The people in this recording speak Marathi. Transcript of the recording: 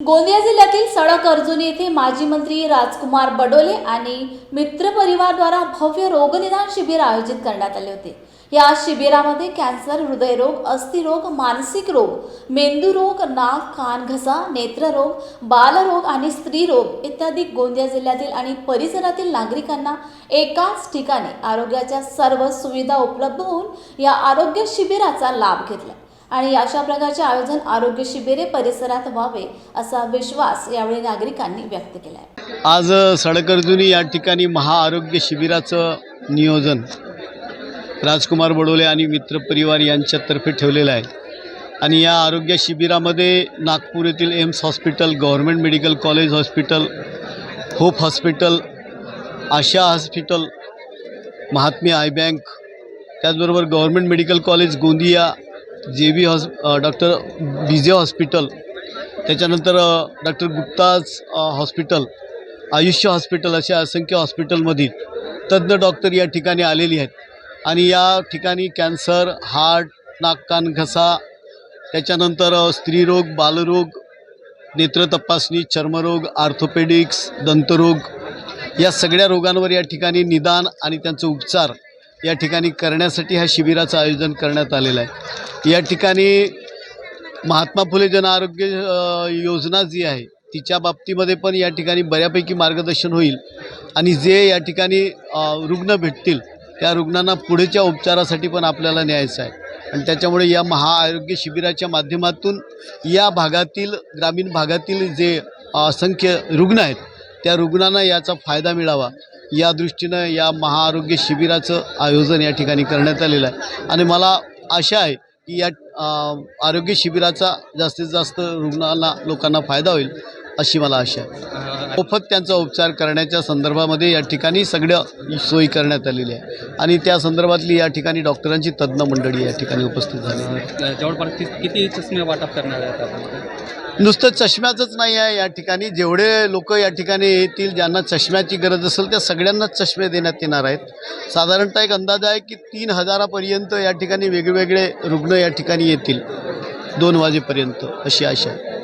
गोंदिया जिल्ह्यातील सडक अर्जुनी येथे माजी मंत्री राजकुमार बडोले आणि मित्र परिवारद्वारा भव्य रोगनिदान शिबिर आयोजित करण्यात आले होते. या शिबिरामध्ये कॅन्सर हृदयरोग अस्थिरोग मानसिक रोग मेंदू रोग नाक कान घसा नेत्ररोग बालरोग आणि स्त्रीरोग इत्यादी गोंदिया जिल्ह्यातील आणि परिसरातील नागरिकांना एकाच ठिकाणी आरोग्याच्या सर्व सुविधा उपलब्ध होऊन या आरोग्य शिबिराचा लाभ घेतला. आणि अशा प्रकारचे आयोजन आरोग्य शिबिरे परिसरात व्हावे असा विश्वास यावेळी नागरिकांनी व्यक्त केला आहे आज सडकर्जुनी या ठिकाणी महाआरोग्य शिबिराचं नियोजन राजकुमार बडोले आणि मित्रपरिवार यांच्यातर्फे ठेवलेलं आहे. आणि या आरोग्य शिबिरामध्ये नागपूर येथील AIIMS hospital government medical college hospital hope hospital Asha hospital Mahatme eye bank त्याचबरोबर government medical college Gondia J B house doctor BJ hospital त्याच्यानंतर doctor Gupta's hospital Ayushya hospital अशा असंख्य हॉस्पिटलमधील तज्ज्ञ डॉक्टर या ठिकाणी आलेली आहेत. आणि या ठिकाणी कॅन्सर हार्ट नाक कान घसा त्याच्यानंतर स्त्रीरोग बालरोग नेत्र तपासणी चर्मरोग आर्थोपेडिक्स दंतरोग या सगळ्या रोगांवर या ठिकाणी निदान आणि त्यांचं उपचार या ठिकाणी करण्यासाठी ह्या शिबिराचं आयोजन करण्यात आलेलं आहे. या ठिकाणी महात्मा फुले जन आरोग्य योजना जी आहे तिच्या बाबतीमध्ये पण या ठिकाणी बऱ्यापैकी मार्गदर्शन होईल आणि जे या ठिकाणी रुग्ण भेटतील त्या रुग्णांना पुढेच्या उपचारासाठी पण आपल्याला न्यायचं आहे. आणि त्याच्यामुळे या महाआरोग्य शिबिराच्या माध्यमातून या भागातील ग्रामीण भागातील जे असंख्य रुग्ण आहेत त्या रुग्णांना याचा फायदा मिळावा. या दृष्टीनं या महाआरोग्य शिबिराचं आयोजन या ठिकाणी करण्यात आलेलं आहे. आणि मला आशा आहे की या आरोग्य शिबिराचा जास्तीत जास्त रुग्णांना लोकांना फायदा होईल. अशी मला आशा आहे. मोफत त्यांचा उपचार करण्याच्या संदर्भामध्ये या ठिकाणी सगळं सोयी करण्यात आलेली आहे. आणि त्या संदर्भातली या ठिकाणी डॉक्टरांची तज्ज्ञ मंडळी या ठिकाणी उपस्थित झाली आहे. जवळपास किती चष्मे वाटप करणार आहेत नुसतं चष्म्याचंच नाही आहे या ठिकाणी. जेवढे लोक या ठिकाणी येतील ज्यांना चष्म्याची गरज असेल त्या सगळ्यांनाच चष्मे देण्यात येणार आहेत. साधारणतः एक अंदाज आहे की तीन हजारापर्यंत या ठिकाणी वेगवेगळे रुग्ण या ठिकाणी येतील. दोन वाजेपर्यंत अशी आशा आहे.